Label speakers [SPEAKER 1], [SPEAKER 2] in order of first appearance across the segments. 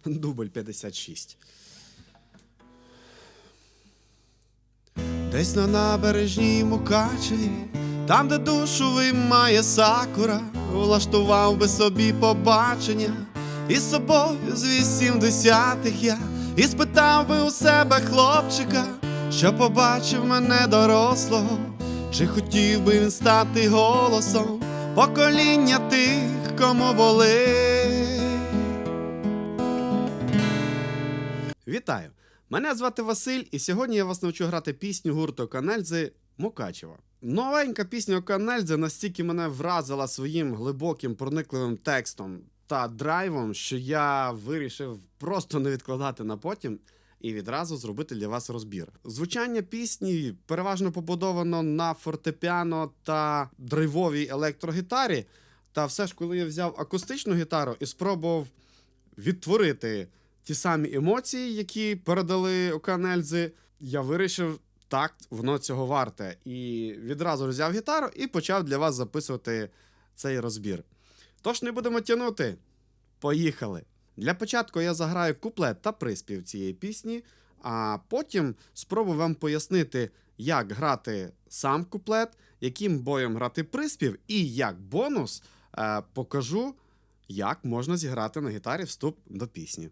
[SPEAKER 1] Дубль 56. Десь на набережній Мукачеві, там, де душу виймає сакура, влаштував би собі побачення, і з собою з вісімдесятих я, і спитав би у себе хлопчика, що побачив мене дорослого, чи хотів би він стати голосом покоління тих, кому болить. Вітаю! Мене звати Василь, і сьогодні я вас навчу грати пісню гурту Канельзи Мукачева. Новенька пісня Оканельзи настільки мене вразила своїм глибоким проникливим текстом та драйвом, що я вирішив просто не відкладати на потім і відразу зробити для вас розбір. Звучання пісні переважно побудовано на фортепіано та драйвовій електрогітарі. Та все ж, коли я взяв акустичну гітару і спробував відтворити ті самі емоції, які передали Оканельзи, я вирішив, так, воно цього варте. І відразу взяв гітару і почав для вас записувати цей розбір. Тож не будемо тягнути. Поїхали! Для початку я заграю куплет та приспів цієї пісні, а потім спробую вам пояснити, як грати сам куплет, яким боєм грати приспів, і як бонус е, покажу, як можна зіграти на гітарі вступ до пісні.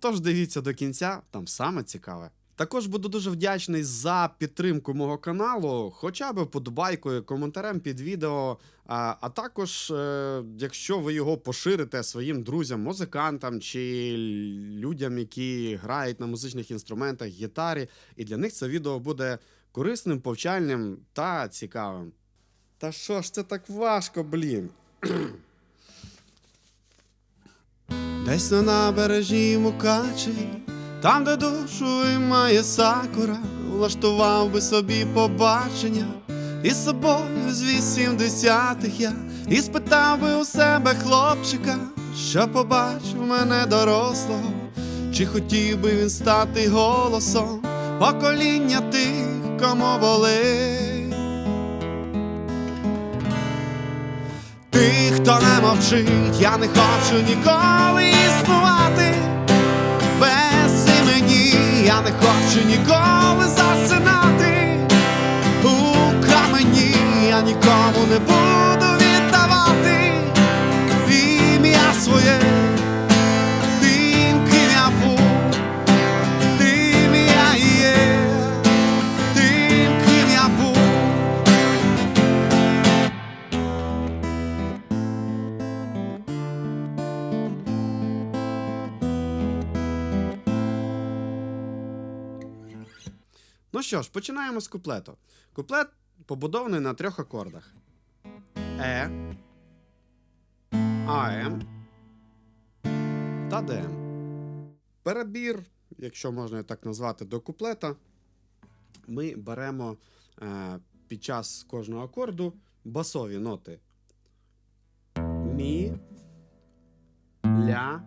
[SPEAKER 1] Тож дивіться до кінця, там саме цікаве. Також буду дуже вдячний за підтримку мого каналу, хоча б вподобайкою, коментарем під відео. А, а також, е, якщо ви його поширите своїм друзям, музикантам чи людям, які грають на музичних інструментах, гітарі, і для них це відео буде корисним, повчальним та цікавим. Та що ж це так важко, блін? Десь на набережній Мукачеві, там, де душу виймає сакура, влаштував би собі побачення, і з собою з вісімдесятих я, і спитав би у себе хлопчика, що побачив мене дорослого, чи хотів би він стати голосом покоління тих, кому болить. Тих, хто не мовчить, я не хочу ніколи існувати. Без імені я не хочу ніколи засинати. У камені я нікому Ну що ж, починаємо з куплету. Куплет побудований на трьох акордах: Е, АМ та ДМ. Перебір, якщо можна так назвати, до куплета, ми беремо е, під час кожного акорду басові ноти. Мі, ля,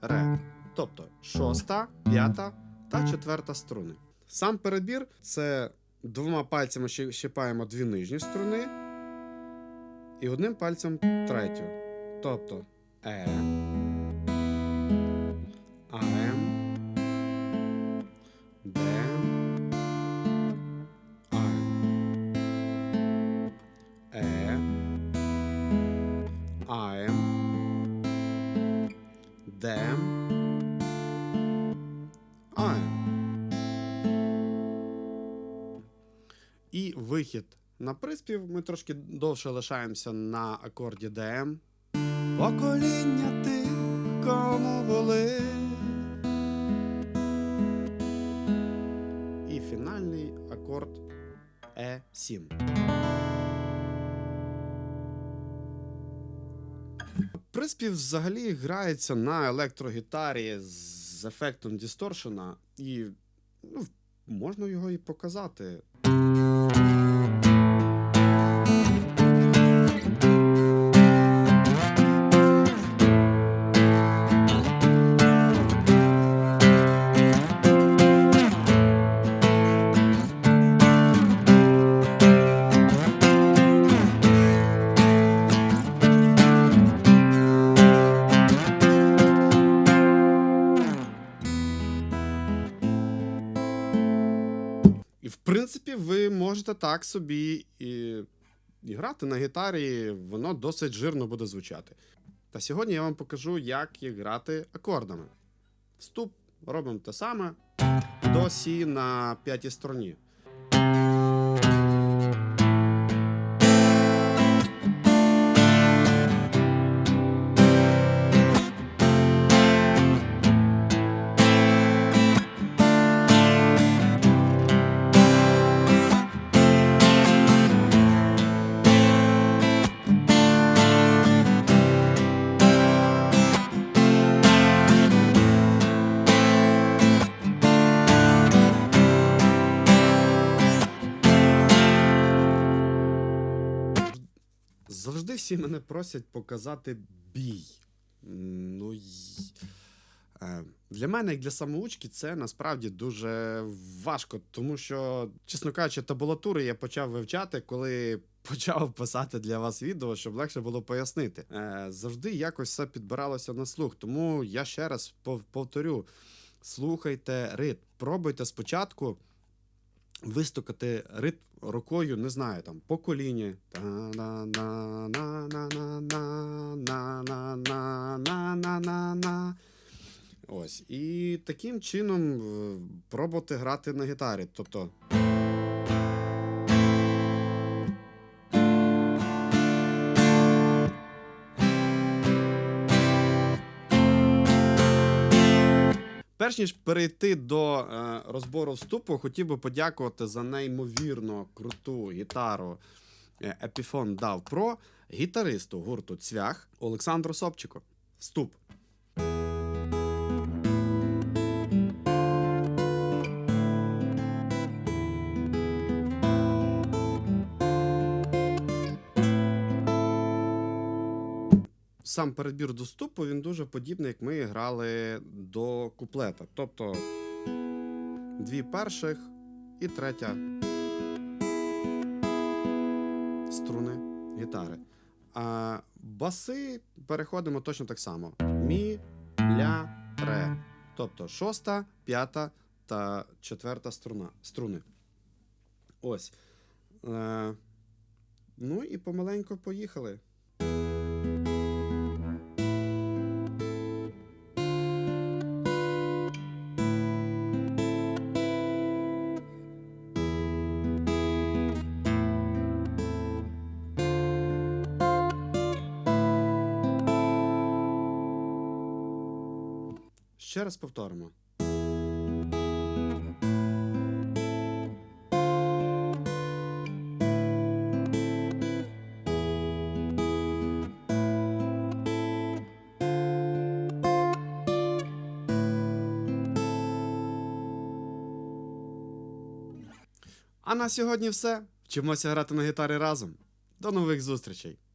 [SPEAKER 1] ре. Тобто шоста, п'ята та четверта струни. Сам перебір це двома пальцями щипаємо дві нижні струни і одним пальцем третю. Тобто Е, АМ, ДМ, АМ, Е, АМ, ДМ, вихід на приспів ми трошки довше лишаємося на акорді ДМ. Покоління тих, кому були. І фінальний акорд Е7. Приспів взагалі грається на електрогітарі з ефектом дісторшена, і ну, можна його і показати. Принципі, ви можете так собі і, і грати на гітарі, воно досить жирно буде звучати. Та сьогодні я вам покажу, як їх грати акордами. Вступ робимо те саме до Сі на п'ятій стороні. Завжди всі мене просять показати бій. Ну, е, для мене, як для самоучки, це насправді дуже важко, тому що, чесно кажучи, табулатури я почав вивчати, коли почав писати для вас відео, щоб легше було пояснити. Е, Завжди якось все підбиралося на слух. Тому я ще раз повторю: слухайте ритм, пробуйте спочатку вистукати ритм рукою, не знаю, там по коліні. Ось. І таким чином пробувати грати на гітарі. Тобто. Перш ніж перейти до е, розбору вступу, хотів би подякувати за неймовірно круту гітару е, Epiphone DAW Pro гітаристу гурту Цвях Олександру Собчику. Вступ. Сам перебір до вступу він дуже подібний, як ми грали до куплета. Тобто дві перших і третя струни гітари. А баси переходимо точно так само: мі, ля, ре. Тобто шоста, п'ята та четверта струна, струни. Ось. Е, ну і помаленько поїхали. Ще раз повторимо. А на сьогодні все. Вчимося грати на гітарі разом. До нових зустрічей!